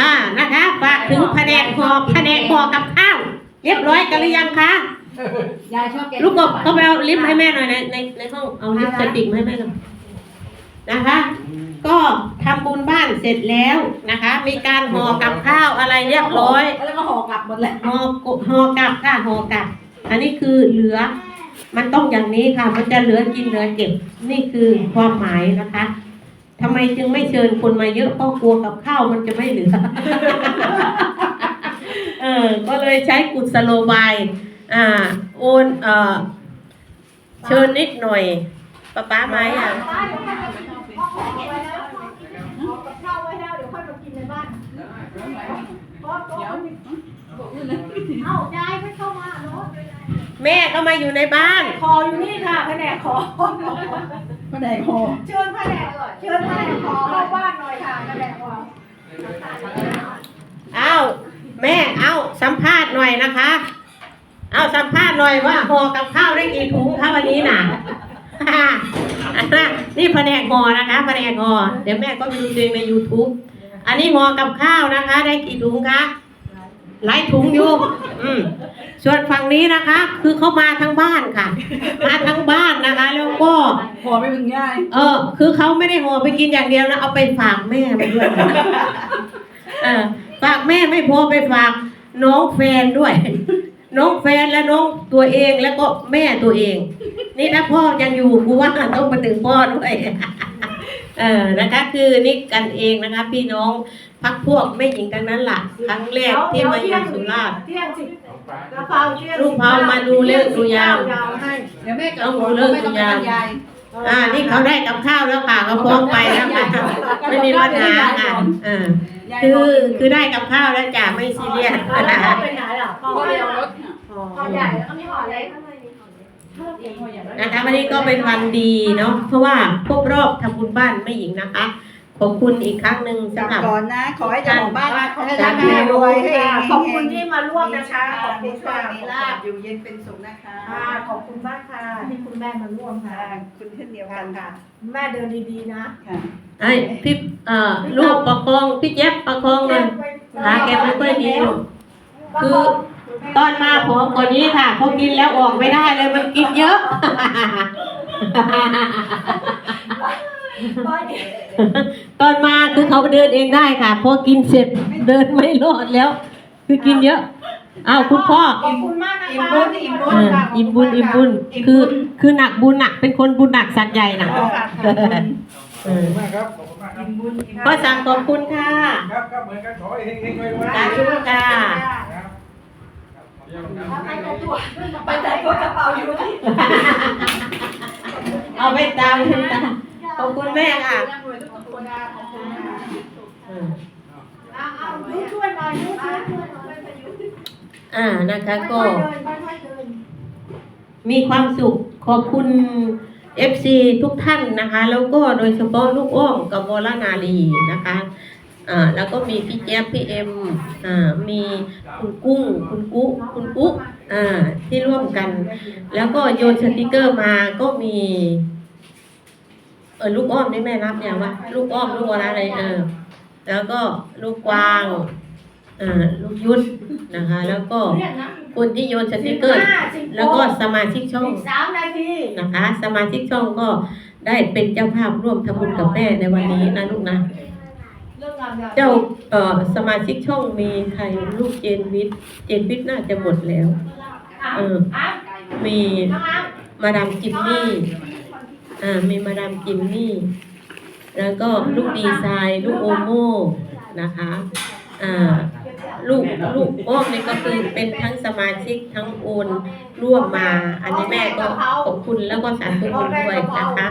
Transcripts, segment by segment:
อ่านะคะฝากถึงแผนกห่อแผนกห่อกับข้าวเรียบร้อยกันหรือยังคะยายชอบแกงลูกกบเขาไปเอาลิฟต์ให้แม่หน่อยในในในห้องเอาลิฟต์สติกมาให้แม่หน่อยนะคะ ก็ทำบุญบ้านเสร็จแล้วนะคะ มีการห่อกับข้าวอะไรเรียบร้อย แล้วก็ห่อกลับหมดเลยห่อกบห่อกลับค่ะห่อกลับ อันนี้คือเหลือ มันต้องอย่างนี้ค่ะ มันจะเหลือกินเหลือเก็บ นี่คือความหมายนะคะ ทำไมจึงไม่เชิญคนมาเยอะเพราะกลัวกับข้าวมันจะไม่เหลือ เออ ก็เลยใช้กุศโลบาย อ่า โอนเออเชิญนิดหน่อยป้าป้าไหมอะเอ้ายายไม่เข้ามาเนาะแม่ก็มาอยู่ในบ้านขออยู่นี่ค่ะแผนกขอ ก็ได้ห่อเชิญแผนกเชิญแผนกขอเข้าบ้านหน่อยค่ะแผนกขอเอาแม่เอาสัมภาษณ์หน่อยนะคะ เอาสัมภาษณ์หน่อยว่าห่อกับข้าวได้กี่ถุงคะวันนี้น่ะนี่แผนกห่อนะคะแผนกห่อเดี๋ยวแม่ก็ไปดูตัวเองใน YouTube อันนี้ห่อกับข้าวนะคะ ได้กี่ถุงคะ หลายถุงอยู่อืมส่วนฝั่งนี้นะคะ คือเขามาทั้งบ้านค่ะ มาทั้งบ้านนะคะ แล้วก็ห่อไม่ถึงง่าย เออ คือเขาไม่ได้ห่อไปกินอย่างเดียวนะเอาไปฝากแม่มาด้วยเออฝากแม่ไม่พอไปฝากน้องแฟนด้วย น้องแฟนและน้องตัวเองแล้วก็แม่ตัวเอง นี่ถ้าพ่อยังอยู่กูว่าต้องมาถึงพ่อด้วยเออนะคะ คือนี่กันเองนะคะ พี่น้อง พักพวกไม่หญิงกันนั้นล่ะ ครั้งแรกที่มาอยู่สุราษฎร์เที่ยงสิกระเพราเที่ยงลูกเผามาดูเลิกดูยามยาวให้เดี๋ยวแม่กับเอาห่อเลิกไม่ต้องยาบรมรยายอ่า นี่เขาได้กับข้าวแล้วค่ะเขาพร้อมไปแล้วค่ะไม่มีปัญหาค่ะอ่าคือคือได้กับข้าวแล้วจ้ะไม่ซีเรียสเอาแล้วพ่อไปไหนล่ะพ่อพ่อไปเดียวไหนรถห่อใหญ่แล้วก็มีห่อเล็กนะคะวันนี้ก็เป็นวันดีเนาะเพราะว่าครบรอบทำบุญบ้านแม่หญิงนะคะ ขอบคุณอีกครั้งหนึ่งกลับสำหรับ ก่อนนะ ขอให้เจ้าของบ้านขอให้จ้ะร่ำให้รวยให้ขอบคุณที่มาร่วมนะคะ ขอบคุณมีโชค่ะคมีลาบอยู่เย็นเป็นสุขนะคะค่ะขอบคุณมากค่ะที่คุณแม่มาร่วมค่ะค่ะคุณเช่นเดียวกันค่ะ แม่เดินดีๆนะค่ะไอ้พี่เอ่อลูกประคองพี่แจ๊บประคองเลยขาแกไม่ค่อยดีลูกคือตอนมาผมกว่านี้ค่ะเขากินแล้วออกไม่ได้เลยมันกินเยอะ ตอนมาคือเขาเดินเองได้ค่ะพอกินเสร็จเดินไม่รอดแล้ว คือกินเยอะอ้าวคุณพ่อ ขอบคุณมากนะอิ่มคะบุญอิ่มบุเอญอค่ะอิ่มบุญอิ่มบุญคือคือหนักบุญหนักเป็นคนบุญหนักสัตว์ใหญ่น่ะค่ะค่ะเออมากครับขอบคุณมากครับอิ่มบุญอิ่มพ่อสั่งขอบคุณค่ะครับครับเหมือนกันขอให้เฮงๆรวยๆสาธุค่ะครับเยี่ยมครับไปแต่ตัวไปแต่ตัวกระเป๋าอยู่ที่เอาไปตามคุณตา ขอบคุณแม่ค่ะร่ำรวยทุกคนนะขอบคุณค่ะเออเอาเอาดูช่วยหน่อยดูช่วยหน่อยอ่านะคะก็ค่อยๆเดินค่อยๆเดินมีความสุขขอบคุณ FC ทุกท่านนะคะ แล้วก็โดยเฉพาะลูกอ้อมกับวรนาลีนะคะอ่าแล้วก็มีพี่แจ๊บพี่เอ็มอ่ามีคุณกุ้ง คุณกุ๊กคุณกุ๊กอ่าที่ร่วมกัน แล้วก็โยนสติกเกอร์มาก็มี เออลูกอ้อมนี่แม่นับอย่างว่าลูกอ้อมลูกอะไรอะไรเออ แล้วก็ลูกกวางอ่าลูกยุทธนะคะ แล้วก็เรียกนะคนที่โยนสติกเกอร์สิบห้าสิบหแล้วก็สมาชิกช่องอีกสามนาทีนะคะ สมาชิกช่องก็ได้เป็นเจ้าภาพร่วมทำบุญกับแม่ในวันนี้นะลูกนะเรื่องงานเจ้าเอ่อสมาชิกช่องมีใครลูกเจนวิทย์เจนวิทย์น่าจะหมดแล้ว เออมีน้องอ้ำมาดามจิมมี่ อ่ามีมาดามจิมมี่ แล้วก็ลูกดีไซน์ ลูกโอโม่นะคะอ่าลูกลูกอ้อมนี่ก็คือเป็นทั้งสมาชิกทั้งโอนร่วมมา อันนี้แม่ก็ขอบคุณแล้วก็สาธุบุญด้วยนะคะ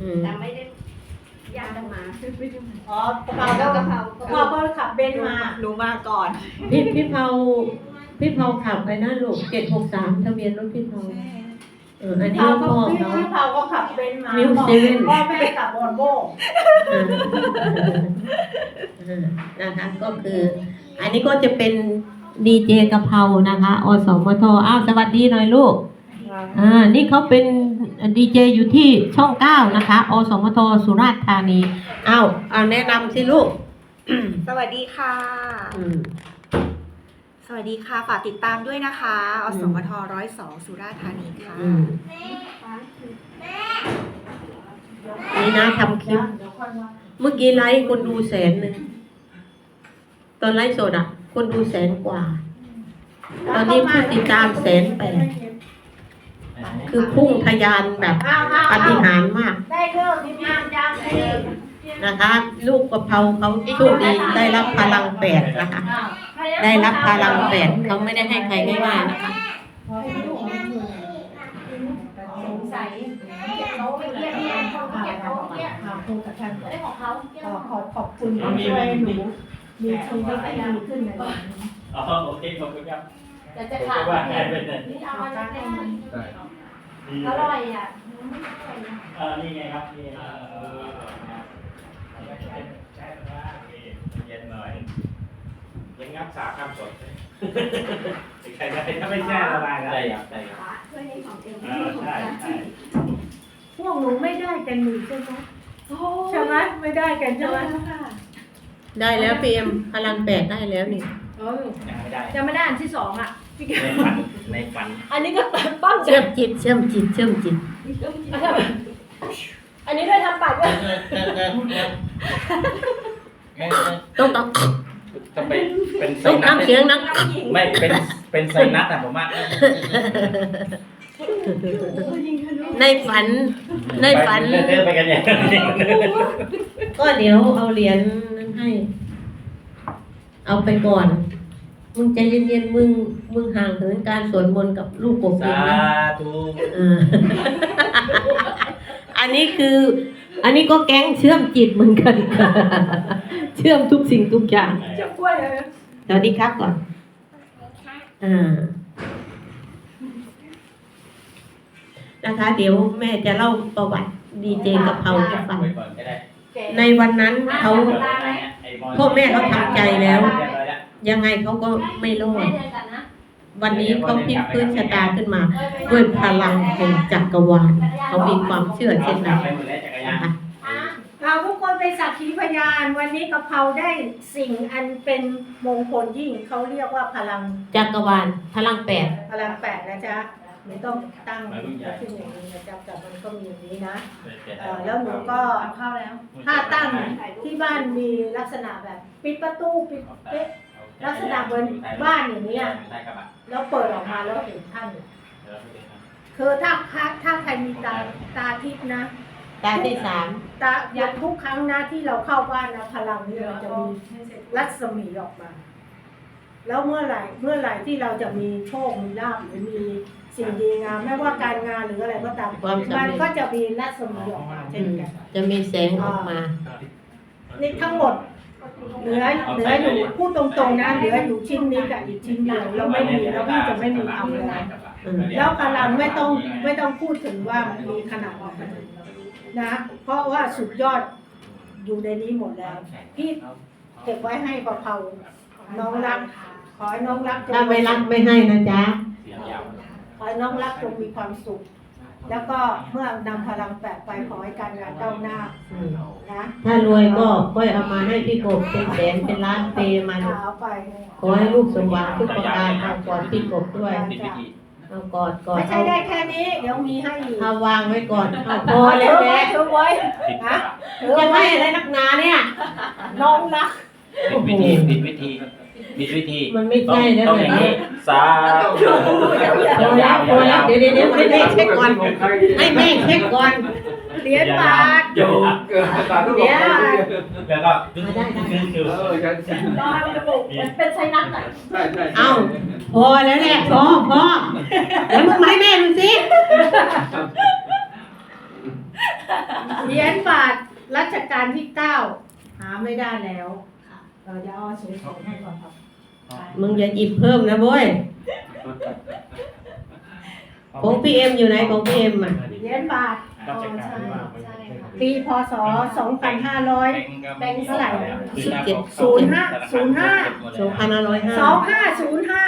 อืมแต่ไม่ได้ยากจะมาอ๋อกระเพราแล้วกระเพรากระเพราก็ขับเบนซ์มารู้มาก่อน พี่พี่เผาพี่เผาขับไปนะลูกเจ็ดหกสามทะเบียนรถพี่เผา เอออันนี้เขาพ่ก็อพี่เขาพี่เผาก็ขับเบนซ์มามิวเซเว่นพ่อแม่ขับวอลโว่เออเออนะคะก็คือ อันนี้ก็จะเป็นดีเจกะเพรานะคะอสมทอ้าวสวัสดีหน่อยลูกอ่านี่เขาเป็นดีเจอยู่ที่ช่องเก้านะคะอสมทสุราษฎร์ธานีอ้าวเอาแนะนำสิลูก สวัสดีค่ะอืมส วัสดีค่ะ ฝากติดตามด้วยนะคะ อสมทร้อยสองสุราษฎร์ธานีค่ะ อืมนี่นะทำคลิป เมื่อกี้ไลฟ์คนดูแสนหนึ่ง ตอนไลฟ์สดอะ คนดูแสนกว่า ตอนนี้ผู้ติดตามแสนแปดคือพุ่งทะยานแบบปาฏิหาริย์มาก ได้เรื่องที่งานจังนะคะ ลูกกะเพราเขาโชคดีได้รับพลังแปดนะคะ ได้รับพลังแปดเขาไม่ได้ให้ใครง่ายๆนะคะสงสัยเก็บโต๊ะไปเยี่ยมเยี่ยมคนเก็บโต๊ะเยี่ยมขอบคุณกับท่านได้ของเขาขอขอบขอบคุณที่ช่วยหนูมีชีวิตที่ดีขึ้นในวันนี้อ๋อโอเคขอบคุณครับแต่จะผมขาดก็ว่าง่ายไปเลยนี่เอามาจากไหนดีอร่อยอะเออนี่ไงครับนี่ ยังงับสาข้ามสดใครได้ถ้าไม่แช่ละลายนะได้ครับได้ครับช่วยให้ของเองเออใช่ใช่พวกหนูไม่ได้กันหนูใช่ไหมใช่ไหมไม่ได้กันใช่ไหมได้แล้วพีเอ็มพลังแปดได้แล้วนี่เออยังไม่ได้จะไม่ได้อันที่สองอะในฝันในฝัน อันนี้ก็ปั้มเชื่อมจิตเชื่อมจิตเชื่อมจิตอันนี้ด้วยทำปากด้วยต้องต้อง ต้องไปเป็นไซต้องนัสทำเสียงนะไม่เป็นเป็นไซนัสอะผมว่าในฝัน ในฝันเดินไปกันอย่างนี้ก็เดี๋ยวเอาเหรียญนั้นให้ เอาไปก่อน มึงใจเย็นๆมึง มึงห่างเหินการสวดมนต์กับลูกกบเอสางนะธุเอออันนี้คือ อันนี้ก็แก๊งเชื่อมจิตเหมือนกันค่ะเชื่อมทุกสิ่งทุกอย่างจะกล้วยเลยสวัสดีครับก่อนอ่านะคะ เดี๋ยวแม่จะเล่าประวัติดีเจกะเพราให้ฟังไว้ก่อนก็ได้ในวันนั้นเขาพ่อแม่เขาทำใจแล้ว ยังไงเขาก็ไม่รอแม่ดเดินกันนะ วันนี้เขาพลิกพื้นชะตาขึ้นมา ด้วยพลังแห่งจักรวาลเขามีความเชื่อเช่นนั้นไปหมดแล้วจักรยานนะคะเราทุกคนเป็นสักขีพยานวันนี้กะเพราได้สิ่งอันเป็นมงคลยิ่งเขาเรียกว่าพลังจักรวาลพลังแปดพลังแปดนะจ๊ะหนูต้องตั้งขึ้นอย่างนี้นะจ๊ะแต่มันก็มีอย่างนี้นะเอ่อแล้วหนูก็เข้าแล้ว ถ้าตั้งที่บ้านมีลักษณะแบบ ปิดประตูปิดเอ๊ะ ลักษณะเหมือนบ้านอย่างนี้ยแล้วเปิดออกมาแล้วเห็นท่านคือถ้าถ้าถ้าใครมีตาตาทิพย์นะ ตาที่สามตาอย่างทุกครั้งนะที่เราเข้าบ้านนะพลังนี้มันจะมีรัศมีออกมา แล้วเมื่อไหร่เมื่อไหร่ที่เราจะมีโชคมีลาภหรือมีสิ่งดีงามไม่ว่าการงานหรืออะไรก็ตามความสำมันเร็จก็จะมีรัศมีออกมาเช่นกันจะมีแสงออกมา นี่ทั้งหมด เหลือเหลืออยู่พูดตรงๆนะเหลืออยู่ชิ้นนี้กับอีกชิ้นเดียวเราไม่มีเราพี่จะไม่มีทำเลยแล้วพลังไม่ต้องไม่ต้องพูดถึงว่ามันมีขนาดไหนนะ เพราะว่าสุดยอดอยู่ในนี้หมดแล้ว พี่เก็บไว้ให้ประเพราน้องรัก ขอให้น้องรักจงถ้าไม่รักไม่ให้นะจ๊ะขอให้น้องรักจงมีความสุข แล้วก็เมื่อนำพลังแปดไปขอให้การงานก้าวหน้าอืมนะถ้ารวยก็ค่อยเอามาให้พี่กบเป็นแสนเป็นล้านเปมัน เอาไปขอให้ลูกสมหวังทุกประการเอากอดพี่กบด้วยผิดวิธีเอากอดกอดไม่ใช่เอาได้แค่นี้ เดี๋ยวมีให้อีกเอาวางไว้ก่อนเอาพอแล้วแหละถือไว้ฮะถือจะไว้ให้อะไรนักหนาเนี่ยน้องรัก ผิดวิธีผิดวิธี ผิดวิธีมันไม่ใช่แล้วต้องแบอบย่างนี้นี้สาธุพอแล้วพอแล้วเดี๋ยวเดี๋ยวเดี๋ยวให้แม่เช็คก่อนให้แม่เช็คก่อนเหรียญบาทเดี๋ยวเกิดสาธุเหรียญบาทแล้วก็คือคือเออใช่ใช่รอให้มันจมูกมันเป็นไซนัสหน่อยใช่ใช่เอาพอแล้วแหละพอพอแล้วมึงมาให้แม่ดูสิเหรียญบาทรัชกาลที่เก้าหาไม่ได้แล้ว เราจะเอาสวยๆให้ก่อนครับมึงอย่าหยิบเพิ่มนะโว้ยของพีเอ็มอยู่ไหนของพีเอ็มอะเหรียญบาทราชการว่าปีพศ2500 แบงค์เท่าไหร่ศูนย์ห้าศูนย์ห้าสองพันห้าร้อยห้า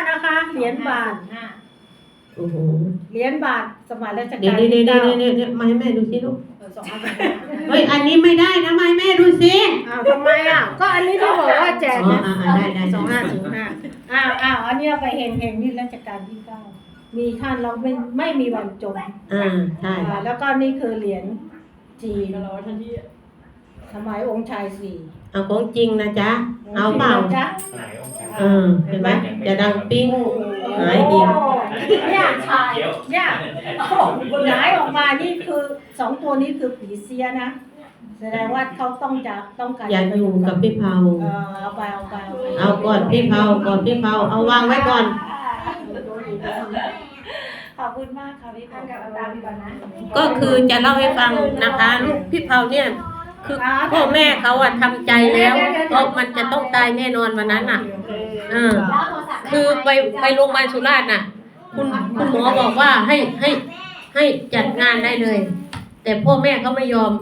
2505นะคะเหรียญบาทโอ้โหเหรียญบาทสมัยรัชเดี๋ยวกาลเดี๋ยวที่เดี๋ยวเก้าเดี๋ยวเดี๋ยวมาให้แม่ดูสิลูก เออสองห้าศูนย์ห้า เฮ้ยอันนี้ไม่ได้นะไม่แม่ดูสิอ้าวทำไมอะ ก็อันนี้ที่บอกว่าแจกอ๋อนะอ่าได้ได้สองห้าศูนย์ห้าอ้าวอ้าวอันเนี้ยไปเฮงเฮงนี่รัชกาลที่เก้ามีท่านเราไม่ไม่มีวันจมอ่าใช่อ่าแล้วก็นี่คือเหรียญจีนสมัยองค์ชายสี่เอาของจริงนะจ๊ะ เอาเปล่า จ๊ะ ไหนองค์ชายเออเห็นไหมจะดังปิ้ง หายดี เนี่ยชายเนี่ยย้ายออกมานี่คือสองตัวนี้คือผีเสียนะ แสดงว่าเขาต้องจะต้องการอยากอยู่กับพี่เผาเออเอาไปเอาไปเอาไปเอาก่อนพี่เผาก่อนพี่เผาเอาวางไว้ก่อน ขอบคุณมากค่ะพี่พทางงกับตาพี่ก่อนนะ ก็คือจะเล่าให้ฟังนะคะ ลูกพี่เผาเนี่ยคือพ่อแม่เขาอะทำใจแล้วเพราะมันจะต้องตายแน่นอนวันนั้นอะเออแล้วโทรศัพท์คือไปไปโรงพยาบาลสุราษฎร์น่ะ คุณคุณหมอบอกว่าให้ให้ให้จัดงานได้เลย แต่พ่อแม่เขาไม่ยอม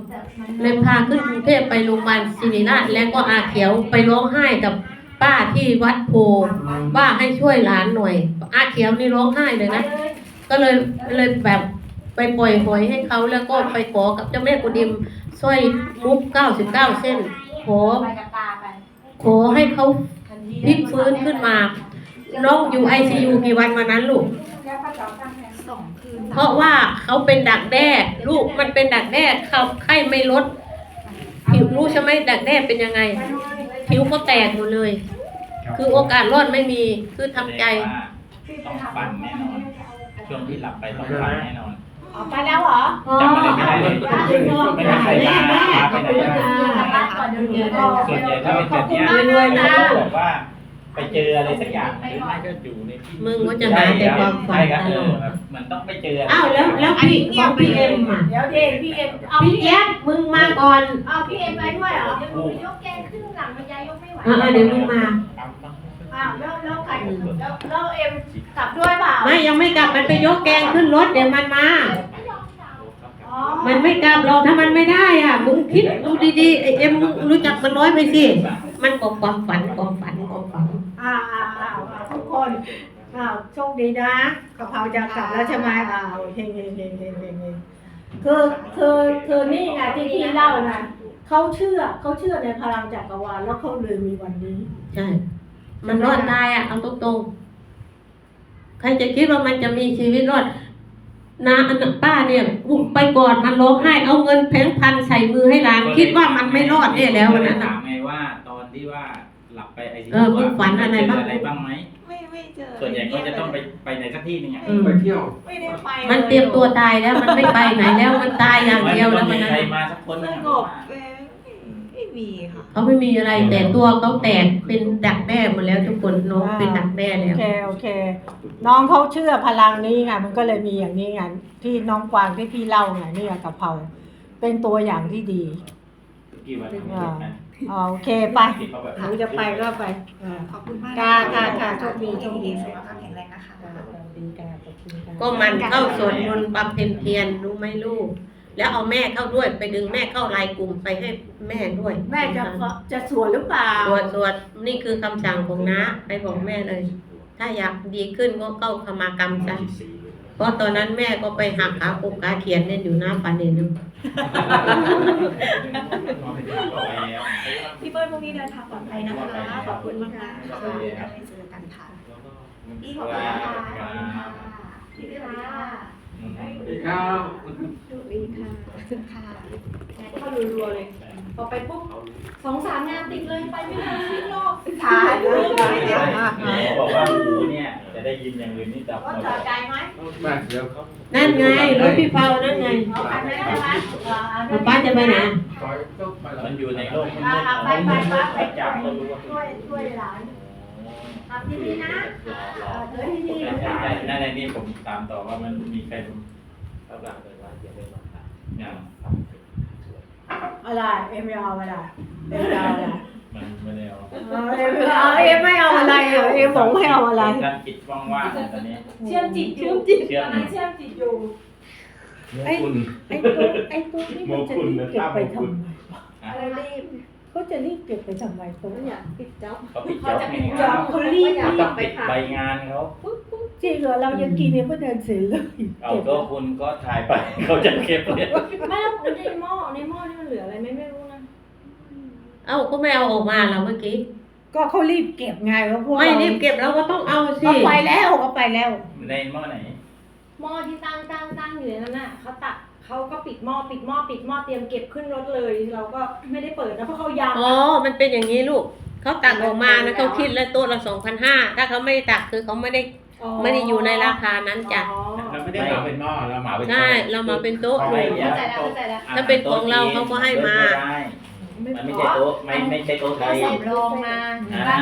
เลยพาขึ้นกรุงเทพไปโรงพยาบาลศิริราชแล้วก็อาเขียวไปร้องไห้กับป้าที่วัดโพว่าให้ช่วยหลานหน่อย อาเขียวนี่ร้องไห้เลยนะ ก็เลยเลยแบบไปปล่อยหอยให้เขาแล้วก็ไปขอกับเจ้าแม่กุดิมสร้อยมุกเก้าสิบเก้าเส้น ขอขอให้เขาพลิกฟื้นขึ้นมา น้องอยู่ไอซียูกี่วันวันนั้นลูก สองคืนเพราะว่าเขาเป็นดักแด้ลูกมันเป็นดักแด้เขาไข้ไม่ลดผิวรู้ใช่ไหมดักแด้เป็นยังไง ผิวเขาแตกหมดเลย คือโอกาสรอดไม่มีคือทำใจ ต้องฝันแน่นอน ช่วงที่หลับไปต้องฝันแน่นอนเอาไปแล้วเหรอจำอะไรไม่ได้เลยไม่มีใครมาพาไปไหนได้ส่วนใหญ่ถ้าเป็นแบบเนี้ยรวยๆนะเขาบอกว่า ไปเจออะไรสักอย่างหรือไม่ก็อยู่ในที่มึงก็จะหาแต่ความฝันใช่ครับตเอลออดแบบมันต้องไปเจออะไรอ้าวแล้วแล้วพี่ของพี่เอ็มอะเดี๋ยวเด็กพี่เอ็มเอาพี่แจ๊คมึงมาก่อนเอาพี่เอ็มไปด้วยเหรอเดี๋ยวหนูยกแกงขึ้นหลังมันยายยกไม่ไหวอ่าเดี๋ยวมึงมาอ้าวแล้วแล้วใครแล้วแล้วเอ็มกลับด้วยเปล่าไม่ยังไม่กลับมันไปยกแกงขึ้นรถเดี๋ยวมันมาอ๋อมันไม่กลับหรอกถ้ามันไม่ได้อะมึงคิดดูดีๆไอเอ็มมึงรู้จักมันน้อยไปสิมันก็ความฝันความฝันความฝัน อ่าอ่าอ่าอ่าทุกคนอ้าวโชคดีนะกะเพราจะกลับแล้วใช่ไหมอ้าวเฮงเฮงเฮงเฮงเฮงเฮงคือคือคือนี่ไงที่พี่เล่านะเขาเชื่อเขาเชื่อในพลังจักรวาลแล้วเขาเลยมีวันนี้ ใช่ มันรอดตายอะเอาตรงๆ ใครจะคิดว่ามันจะมีชีวิตรอดนาอันนั้นป้าเนี่ยุไปกอนมันร้องไห้เอาเงินแพงพันใส่มือให้หลาน คิดว่ามันไม่รอดเนี่ยแล้ววันนั้นถาน่ะมไงว่าตอนที่ว่า หลับไปไอซีเออมึงฝันอะไรบ้าง อะไรบ้างไหมไม่ไม่เจอส่วนใหญ่เขาจะต้องไปไปในสักที่หนึงอะอืม ไปเที่ยวไม่ได้ไปมันเตรียมตัวตายแล้วมันไม่ไปไหนแล้วมันตายอย่างเดียวแล้วมัมันนมีนั้นใครน่ะมาสักคนหสนึงงอะบเออไม่มีค่ะ เขาไม่มีอะไรแต่ตัวเขาแตกเป็นดักแด้หมดแล้วทุกคนน้องเป็นดักแด้โอแล้ว เคโอเค น้องเขาเชื่อพลังนี้ไงมันก็เลยมีอย่างนี้ไงที่น้องกวางที่พี่เล่าไงนี่ไงกะเพราเป็นตัวอย่างที่ดี กี่วันอ่า อ๋อโอเคไปที่เขาแบบหนูจะไปก็ไปอ่า ขอบคุณมากค่ะค่ะค่ะโชคดีโชคดี สุขภาพแข็งแรงนะคะดีค่ะขอบคุณค่ะก็มันเข้าสวดมนต์บำเพ็ญเพียรรู้ไหมลูก แล้วเอาแม่เข้าด้วยไปดึงแม่เข้าไลน์กลุ่มไปให้แม่ด้วยแม่จะจะสวนหรือเปล่า สวดสวดนี่คือคำสั่งของน้าไปบอกแม่เลย ถ้าอยากดีขึ้นก็เข้าขมากรรมซะ เพราะตอนนั้นแม่ก็ไปหักขาปกขาเขียนเนี่ยอยู่หน้าปันเองพี่เปิ้ลพรุ่งนี้เดินทางปลอดภัยนะคะ ขอบคุณมากๆค่ะไม่เจอกันค่ะพี่ขอบคุณค่ะพี่เวลาดีครับสวัสดีค่ะค่ะเข้ารัวๆเลย พอไปปุ๊บสองสามงานติดเลยไปไม่ได้ข้างนอกถ่ายรูปไว้เดี๋ยวหมอบอกว่าหูเนี่ยจะได้ยินอย่างอื่นนี่ดับหมก็ดเจอใจไหมแม่เดี๋ยวเขานั่นไงรถพี่เผานั่นไงเอาไปไหมคะแล้วป้าจะไปไหนคอยต้องไปแล้วมันอยู่ในโลกมืดอ่าๆไปไปไปไปจับก็รู้ว่าช่วยช่วยหลานทำที่นี่นะเออเดี๋ยวที่นี่ใช่นะใช่ใช่ในนี้ผมตามต่อว่ามันมีใครรู้รับหลังเลยว่าจะได้รับอย่าง อะไรเอ็มเอาอะไรเอ็มเอาอะไรมันไม่ได้เอาเออเอ็มเอาเอ็มไม่เอาอะไรเหรอเอ็มบอกไม่เอาอะไร การจิตว่างๆตอนนี้ เชื่อมจิตเชื่อมจิตเชื่อตมอนนั้นเชื่อมจิตอยู่ ไอ้ ไอ้ตัวไอ้ตัวนี้มันจะรีบเก็บไปทำไม อะไรรีบ เขาจะรีบเก็บไปทำไมเขาอยากปิดจ็อบเขาปิดเขาจ็อบจะไงปิดคจ็อรับบเขารีบเขารีต้อบงไปปิดทำใบงานเขาจริงเหรอเรายังกินยังไม่เดินเสร็จเลยเอาก็คุณก็ถ่ายไปเขาจะเก็บเลยไม่แล้วในหม้อในหม้อนี่มันเหลืออะไรไม่ไม่รู้นะเอ้าก็ไม่เอาออกมาแล้วเมื่อกี้ก็เขารีบเก็บไงว่าพวกไม่เรารีบเก็บเราก็ต้องเอาสิก็ไปแล้วก็ไปแล้วในหม้อไหน หม้อที่ตั้งตั้งตั้งอยู่ในนั้นน่ะเขาตัก เขาก็ปิดหม้อปิดหม้อปิดหม้อเตรียมเก็บขึ้นรถเลย เราก็ไม่ได้เปิดนะเพราะเขายาง อ๋อ มันเป็นอย่างนี้ลูก เขาตักออกมานะเขาคิดแล้วตัวละสองพันห้าถ้าเขาไม่ได้ตักคือเขาไม่ได้ไม่ได้อยู่ในราคานั้นจ้ะอ๋อเราไม่ได้เหมาเป็นหม้อเราเหมาเป็นใช่เรามาเป็นโต๊ะไม่ลูกเข้าใจแล้วเข้าใจแล้ว ถ้าเป็นของเราเขาก็ให้มาไได้มันไม่ใช่โต๊ะไม่ไม่ใช่โต๊ะไทย ใส่รองมาอ่า